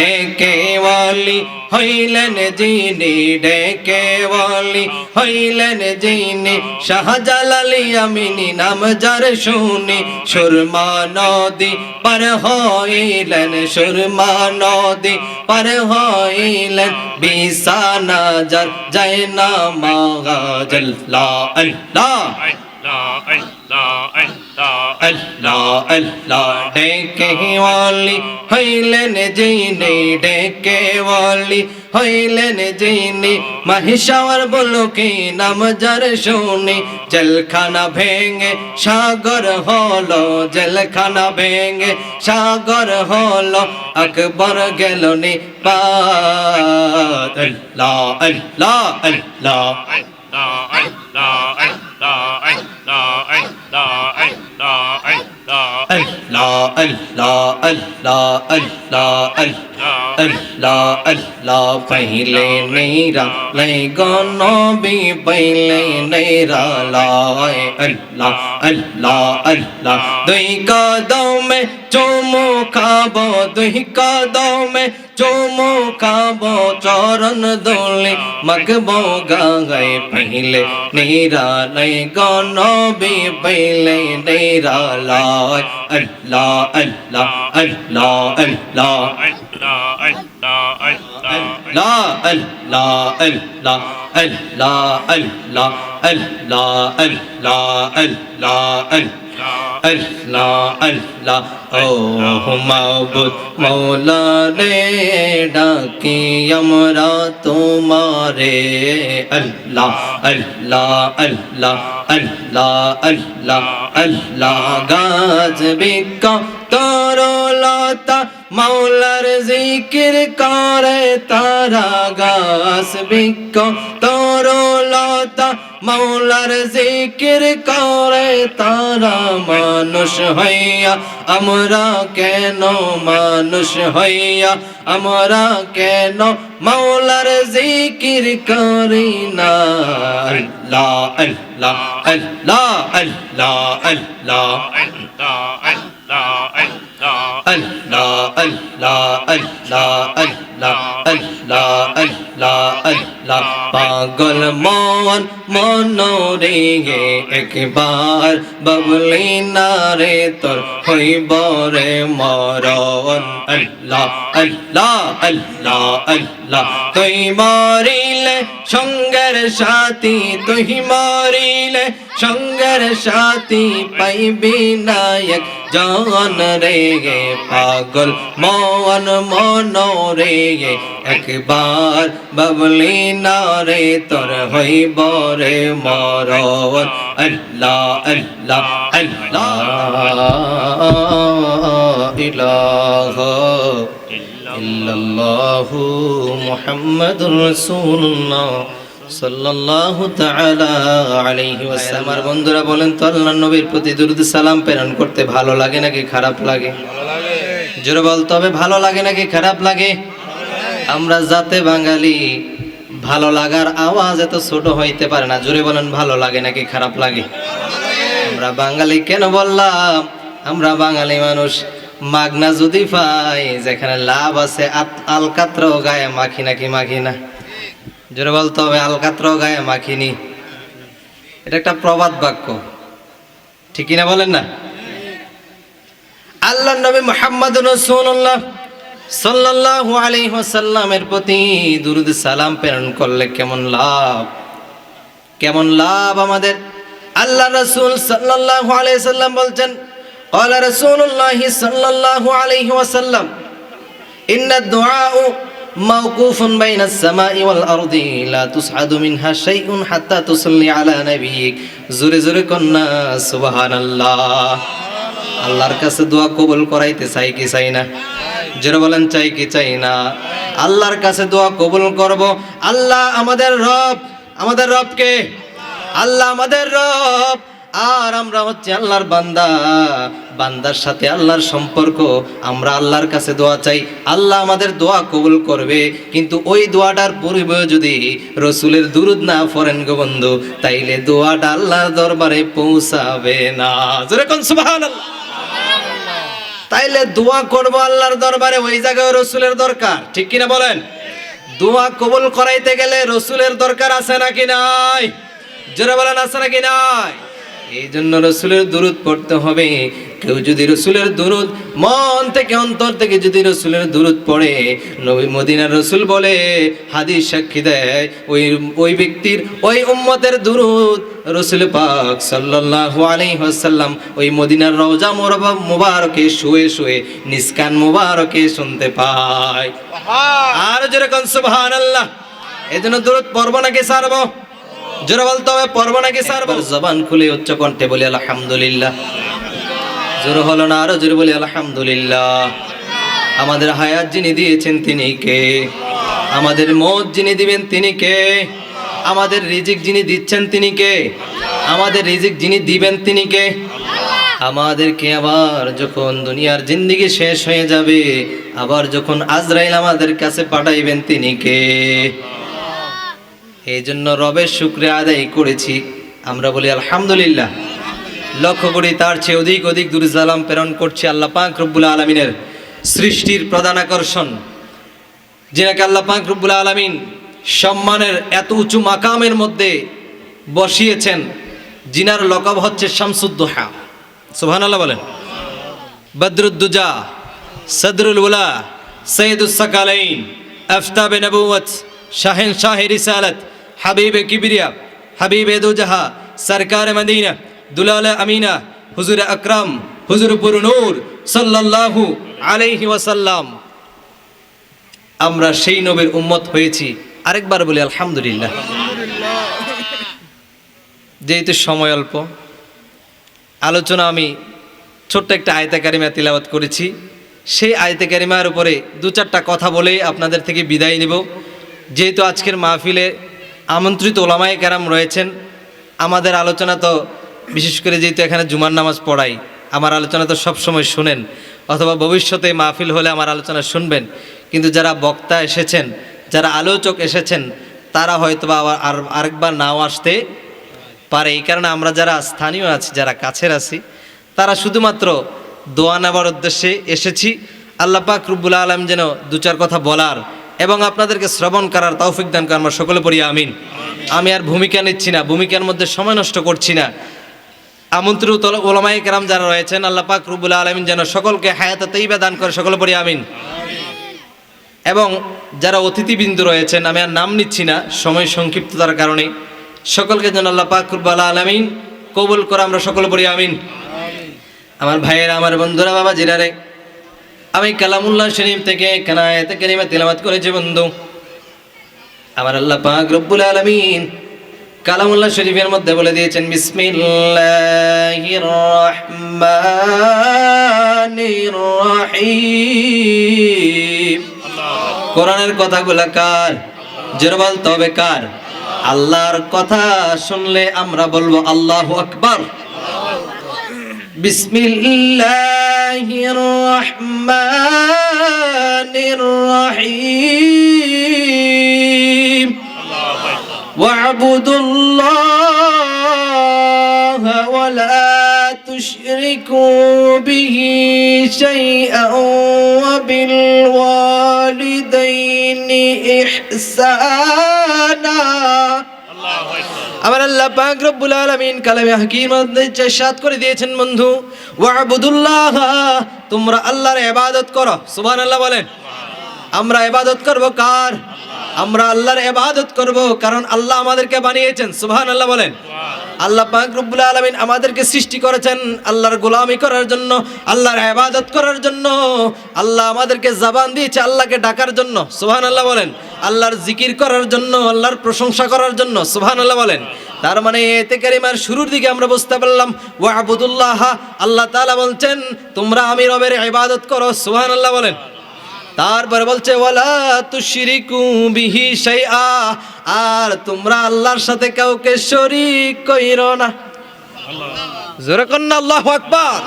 ডেকেওয়ালি, হইলেন যিনি ডেকেওয়ালি, হইলেন যিনি শাহজালালি আমিনী নাম যার শুনি, সুরমা নদী পার হইলেন, সুরমা নদী পার হইলেন বিসানা যার যায় না মাগাজল্লা আল্লাহ। আল্লাহ। আল্লাহ ডেকে ওয়ালি হইলেন যিনি ডেকে ওয়ালি হইলেন যিনি মহিষাওয়ার বলো কি নাম যার শুনি জলখানা ভেঙে সাগর হলো জলখানা ভেঙে সাগর হলো আকবর গেল নি পাত আল্লাহ আল্লাহ আল্লাহ আল্লাহ আল্লাহ আল্লাহ الله الله الله الله الله الله پہلے نیرا لے گو نبی پہلے نیرا لا اللہ আল্লাহ আল্লাহ দুই কদমে চোমো খাব দুই কদমে চোমো খাব চরণ দোলে মগবো গায়ে পহলে নিরালয় গনবি পহলে নিরালয় আল্লাহ আল্লাহ আল্লাহ আল্লাহ আল্লাহ আল্লাহ আল্লাহ আল্লাহ আল্লাহ আল্লাহ আল্লাহ আল্লাহ আল্লাহ আল্লাহ আল্লাহ আল্লাহ আল্লাহ ও মাবুদ মৌলা রে ডাকি আমরা তোমারে আল্লাহ আল্লাহ আল্লাহ আল্লাহ আল্লাহ আল্লাহ গাছ বিকা তরলতা মৌলার জিকির করে তারা গাছ বিক তরলতা। মৌলার জিকির করে তারা মানুষ হইয়া, আমরা কেন মানুষ হইয়া, আমরা কেন মৌলার জিকির করি না? আল্লাহ আল্লাহ আল্লাহ আল্লাহ আল্লাহ আল্লাহ আল্লাহ। পাগল মন মনোরে একবার বাবলি না রে তোর হইব রে মরণ আল্লাহ আল্লাহ আল্লাহ আল্লাহ তুই মরিলে, সঙ্গের সাথী, তুই মরিলে, সঙ্গের সাথী পাইবি নায়ক জান রে। গে পাগল মন মন রে গে একবার বাবলি না রে, তোর হইব রে মরণ। আল্লাহ আল্লাহ আল্লাহ, ইলাহা। ইল্লাল্লাহু মুহাম্মাদুর রাসূলুল্লাহ সাল্লাল্লাহু তাআলা আলাইহি ওয়াসাল্লাম। আমার বন্ধুরা বলেন তো, আল্লাহর নবীর প্রতি দরুদ সালাম প্রেরণ করতে ভালো লাগে নাকি খারাপ লাগে? জোরে বল, তবে ভালো লাগে নাকি খারাপ লাগে? আমরা যাতে বাঙালি, ভালো লাগার আওয়াজ এত ছোট হইতে পারে না। জোরে বলেন, ভালো লাগে নাকি খারাপ লাগে? আমরা বাঙালি কেন বললাম? আমরা বাঙালি মানুষ। মাগনা যদি পাই, যেখানে লাভ আছে আলকাত্র গায়ে মাখি নাকি মাখি না জোরে বলতে হবে আলকাত্র গায়ে মাখিনি। এটা একটা প্রবাদ বাক্য। ঠিক কিনা বলেন না? আল্লাহ নবী মোহাম্মদ রসুল্লাহ সাল্লাল্লাহু আলাইহি ওয়াসাল্লামের প্রতি দুরুদ সালাম প্রেরণ করলে কেমন লাভ? কেমন লাভ আমাদের? আল্লাহ রাসূল সাল্লাল্লাহু আলাইহি সাল্লাম বলছেন قال رسول الله صلى الله عليه وسلم إن الدعاء موقوف بين السماء والأرض لا تصعد منها شيء حتى تصلي على نبيك زوري زوري كنا سبحان الله আল্লাহর কাছে দোয়া কবুল করাইতে চাই কি চাই না জোরে বলেন চাই কি চাই না আল্লাহর কাছে দোয়া কবুল করব আল্লাহ আমাদের রব আমাদের রবকে আল্লাহ আমাদের রব আর আমরা হচ্ছে আল্লাহর বান্দা। বান্দার সাথে আল্লাহর সম্পর্ক। আমরা আল্লাহর কাছে দোয়া চাই। আল্লাহ আমাদের দোয়া কবুল করবে। কিন্তু ওই দোয়াটার পূর্বে যদি রসুলের দুরুদ না ফরেন গো বন্ধু, তাইলে দোয়াটা আল্লাহর দরবারে পৌঁছাবে না। তাইলে দোয়া করব আল্লাহর দরবারে, ওই জায়গায় রসুলের দরকার। ঠিক কিনা বলেন? দোয়া কবুল করাইতে গেলে রসুলের দরকার আছে নাকি নাই? জোরে বলেন, আছে নাকি নাই? এই জন্য রসুলের দুরুদ পড়তে হবে। কেউ যদি রসুলের দুরুদ মন থেকে অন্তর থেকে যদি রসুলের দুরুদ পড়ে নবী মদিনার রসুল বলে হাদিস সাক্ষী দেয় ওই ওই ব্যক্তির ওই উম্মতের দুরুদ রসুল পাক সাল্লাল্লাহু আলাইহি ওয়াসাল্লাম ওই মদিনার রওজা মোরবা মুবারকে শুয়ে শুয়ে নিস্কান মুবারকে শুনতে পায়। আর যেরকম কোন সুবহানাল্লাহ। এই জন্য দূরত পড়ব নাকি সারবো? জোরে বলতে হবে, পড়ব নাকি সারবো জবান খুলে উচ্চ কণ্ঠে বলি, আলহামদুলিল্লাহ। জোরে হলো না, আরও জোরে বলি, আলহামদুলিল্লাহ। আমাদের হায়াত যিনি দিয়েছেন তিনি কে? আমাদের মত যিনি দিবেন তিনি কে? আমাদের রিজিক যিনি দিচ্ছেন তিনি কে? আমাদের রিজিক যিনি দিবেন তিনি কে? আমাদেরকে আবার যখন দুনিয়ার জিন্দিগি শেষ হয়ে যাবে, আবার যখন আজরাইল আমাদের কাছে পাঠাইবেন তিনি কে? এই জন্য রবের শুক্রে আদায় করেছি। আমরা বলি, আলহামদুলিল্লাহ। লক্ষ্য করি তার চেয়ে অধিক অধিক দুরুজালাম প্রেরণ করছি আল্লাহ পাক রব্বুল আলমিনের সৃষ্টির প্রধান আকর্ষণ। যেনাকে আল্লাহ পাক রব্বুল আলমিন সম্মানের এত উঁচু মাকামের মধ্যে বসিয়েছেন, জিনার লকব হচ্ছে শামসুদ্দোহা। সুবহান আল্লাহ বলেন। বদরুদ্দুজা সদরুল উলা সৈয়দুস সাকালাইন আফতাবে নবুয়ত শাহেন শাহে রিসালত হাবিবে কিবরিয়া হাবিবে দুজাহা সরকার মদিনা দুলাল আমিনা হুজুর আকরাম হুজুর পুর নূর সাল্লাল্লাহু আলাইহি ওয়াসাল্লাম আমরা সেই নবীর উম্মত হয়েছি আরেকবার বলি আলহামদুলিল্লাহ যেহেতু সময় অল্প, আলোচনা আমি ছোট্ট একটা আয়তা কারিমা তিলাবাত করেছি। সেই আয়তে কারিমার উপরে দু চারটা কথা বলে আপনাদের থেকে বিদায় নিব। যেহেতু আজকের মাহফিলে আমন্ত্রিত ওলামায় কেরাম রয়েছেন। আমাদের আলোচনা তো, বিশেষ করে যেহেতু এখানে জুমার নামাজ পড়াই, আমার আলোচনা তো সবসময় শুনেন, অথবা ভবিষ্যতে মাহফিল হলে আমার আলোচনা শুনবেন। কিন্তু যারা বক্তা এসেছেন, যারা আলোচক এসেছেন, তারা হয়তো বা আবার আর, আরেকবার নাও আসতে পারে। এই কারণে আমরা যারা স্থানীয় আছি, যারা কাছের আছি, তারা শুধুমাত্র দোয়া নেবার উদ্দেশ্যে এসেছি। আল্লাহ পাক রব্বুল আলম যেন দু চার কথা বলার এবং আপনাদেরকে শ্রবণ করার তৌফিক দান করে আমরা সকলে পড়ি, আমিন। আমি আর ভূমিকা নিচ্ছি না, ভূমিকার মধ্যে সময় নষ্ট করছি না। আমন্ত্রিত ওলামাই কেরাম যারা রয়েছেন, আল্লাহ পাক রব্বুল আলমিন যেন সকলকে হায়াত তৈবা দান করে, সকলে পড়ি, আমিন। এবং যারা অতিথিবৃন্দ রয়েছেন, আমি আর নাম নিচ্ছি না, সময় সংক্ষিপ্ততার কারণে। সকলকে যেন আল্লাহ পাক রব্বুল আলমিন কবুল করে, আমরা সকলে পড়ি, আমিন। আমার ভাইয়েরা, আমার বন্ধুরা, বাবা জিরারে আমি কালামুল্লাহ শরীফ থেকে কানায়তে কারিমা তেলাওয়াত করেছি, বন্ধু। আমার আল্লাহ পাক রব্বুল আলামিন কালামুল্লাহ শরীফের মধ্যে বলে দিয়েছেন, বিসমিল্লাহির রহমানির রহিম। কোরআনের কথাগুলো কার? জোরে বলতে হবে কার? আল্লাহর কথা শুনলে আমরা বলব, আল্লাহু আকবার। بسم الله الرحمن الرحيم. واعبدوا الله ولا تشركوا به شيئا وبالوالدين إحسانا. আমার আল্লাহ পাক রব্বুল আলামিন কালামে হাকিম সাত করে দিয়েছেন বন্ধু ওয়াবুদুল্লাহ তোমরা আল্লাহর ইবাদত করো। সুবহানাল্লাহ বলেন। আমরা ইবাদত করব কার? আমরা আল্লাহর ইবাদত করব কারণ আল্লাহ আমাদেরকে বানিয়েছেন। সুবহানাল্লাহ বলেন। আল্লাহ পাক রব্বুল আলামিন আমাদেরকে সৃষ্টি করেছেন আল্লাহর গোলামি করার জন্য, আল্লাহর ইবাদত করার জন্য। আল্লাহ আমাদেরকে জবান দিয়েছে আল্লাহকে ডাকার জন্য সোহান আল্লাহ বলেন। আল্লাহর জিকির করার জন্য, আল্লাহর প্রশংসা করার জন্য সোহান আল্লাহ বলেন। তার মানে এতে কারিমার শুরুর দিকে আমরা বুঝতে পারলাম ওয়াবুদুল্লাহ আল্লাহ তাআলা বলছেন, তোমরা আমি রবের ইবাদত করো সোহান আল্লাহ বলেন। তারপরে বলছে ওয়ালা তুশরিকু বিহি শাইআ আর তোমরা আল্লাহর সাথে কাউকে শরীক কইরো না। জোরে কন্যা আল্লাহু আকবার।